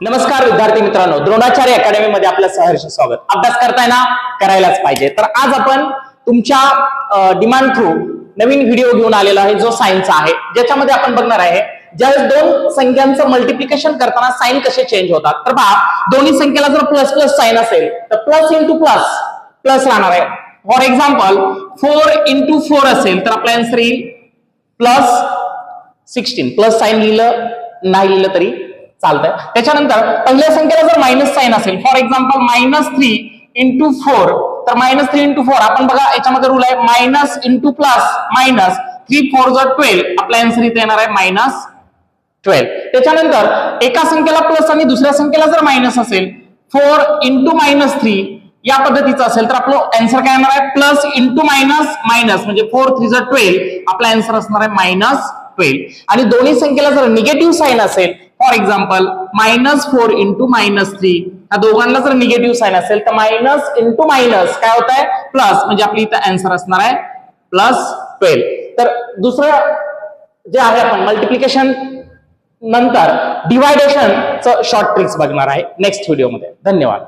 नमस्कार विद्यार्थी मित्रांनो द्रोणाचार्य अकॅडमी मध्ये आपलं सहर्ष स्वागत. अभ्यास करताय ना? करायलाच पाहिजे. तर आज आपण तुमच्या डिमांड थ्रू नवीन व्हिडिओ घेऊन आलेला आहे जो सायन्सचा आहे. ज्याच्यामध्ये आपण बघणार आहे ज्यावेळेस दोन संख्यांचं मल्टिप्लिकेशन करताना साईन कसे चेंज होतात. तर पहा दोन्ही संख्येला जर प्लस प्लस साईन असेल तर प्लस इंटू प्लस प्लस राहणार आहे. For example four into four असेल तर आपला आन्सर येईल प्लस सिक्स्टीन प्लस साईन लिहिलं नाही लिहिलं तरी चालतंय. त्याच्यानंतर पहिल्या संख्येला जर मायनस साईन असेल for example minus three into four तर मायनस थ्री इंटू फोर आपण बघा याच्यामध्ये रूल आहे minus into plus minus three four जर ट्वेल्व आपला आन्सर इथे येणार आहे मायनस ट्वेल्व त्याच्यानंतर एका संख्येला प्लस आणि दुसऱ्या संख्येला जर मायनस असेल फोर इंटू मायनस थ्री या पद्धतीचं असेल तर आपलं आन्सर काय येणार आहे? प्लस इंटू मायनस मायनस म्हणजे फोर थ्री जर ट्वेल्व आपला आन्सर असणार आहे मायनस ट्वेल्व आणि दोन्ही संख्येला जर निगेटिव्ह साईन असेल for example minus four into minus three या दोघांना जर निगेटिव्ह साईन असेल तर मायनस इंटू मायनस काय होत आहे प्लस म्हणजे आपली इथं अँसर असणार आहे. प्लस ट्वेल्व तर दुसरं जे आहे आपण मल्टिप्लिकेशन नंतर डिवायडेशनचं शॉर्ट ट्रिक्स बघणार आहे नेक्स्ट व्हिडिओमध्ये धन्यवाद.